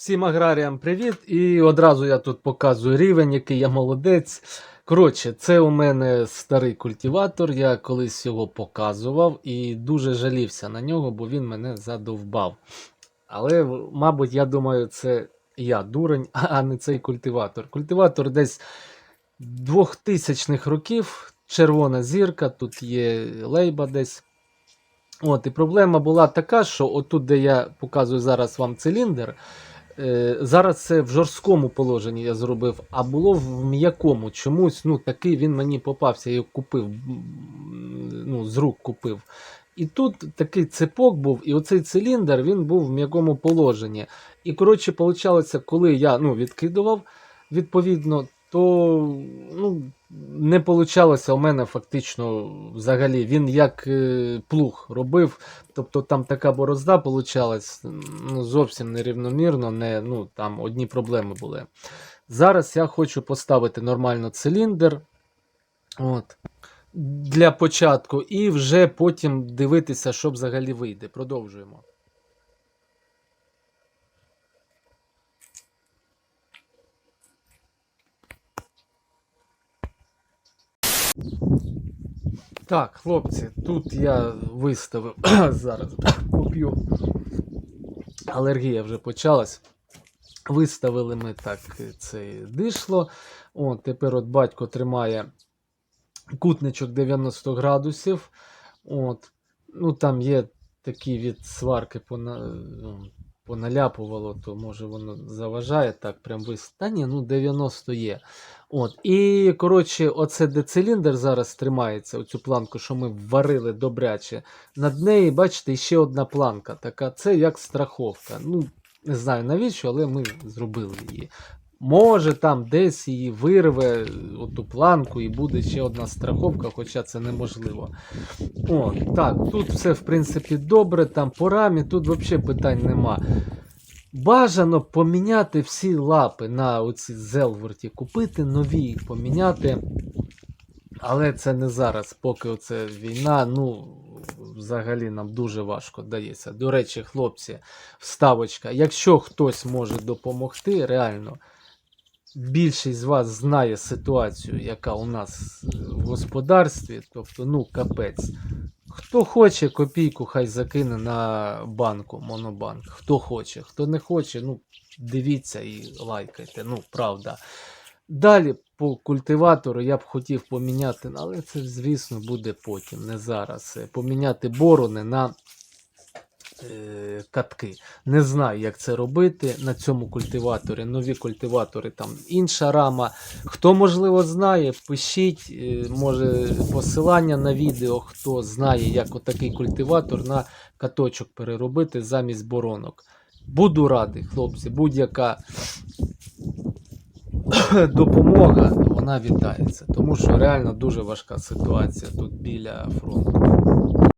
Всім аграріям привіт! І одразу я тут показую рівень, який я молодець. Коротше, це у мене старий культиватор. Я колись його показував і дуже жалівся на нього, бо він мене задовбав. Але, мабуть, я думаю, це я дурень, а не цей культиватор. Культиватор десь 2000-х років, червона зірка, тут є лейба десь. От, і проблема була така, що отут, де я показую зараз вам циліндр, зараз це в жорсткому положенні я зробив, а було в м'якому. Чомусь ну, такий він мені попався, я купив, ну, з рук купив. І тут такий цепок був, і оцей циліндр він був в м'якому положенні. І коротше, получалося, коли я ну, відкидував, відповідно, то не получалося у мене фактично взагалі. Він як е, плуг робив. Тобто там така борозда получалась ну, зовсім нерівномірно, не, ну, там одні проблеми були. Зараз я хочу поставити нормально циліндр. От. Для початку, і вже потім дивитися, що взагалі вийде. Продовжуємо. Так, хлопці, тут я виставив зараз поп'ю. Алергія вже почалась. Виставили ми так це дишло. О, тепер от батько тримає кутничок 90 градусів. От. Ну, там є такі від сварки пона... поналяпувало, то може воно заважає так, прям вис... Та ні, ну 90 є. От. І, коротше, оце де циліндр зараз тримається, оцю планку, що ми варили добряче. Над нею, бачите, ще одна планка. Така, це як страховка. Ну, не знаю навіщо, але ми зробили її. Може там десь її вирве оту планку і буде ще одна страховка, хоча це неможливо. О, так, тут все в принципі добре, там по рамі, тут взагалі питань нема. Бажано поміняти всі лапи на оці Зелворті, купити нові, поміняти. Але це не зараз, поки оце війна, ну, взагалі нам дуже важко дається. До речі, хлопці, вставочка. Якщо хтось може допомогти, реально, більшість з вас знає ситуацію, яка у нас в господарстві, тобто, ну, капець. Хто хоче копійку, хай закине на банку, монобанк. Хто хоче, хто не хоче, ну дивіться і лайкайте. Ну, правда. Далі по культиватору я б хотів поміняти, але це, звісно, буде потім, не зараз. Е, Поміняти борони на катки. Не знаю, як це робити на цьому культиваторі. Нові культиватори там інша рама. Хто, можливо, знає, пишіть, е, може посилання на відео, хто знає, як отакий культиватор на каточок переробити замість боронок. Буду радий, хлопці, будь-яка допомога, вона вітається. Тому що реально дуже важка ситуація тут біля фронту.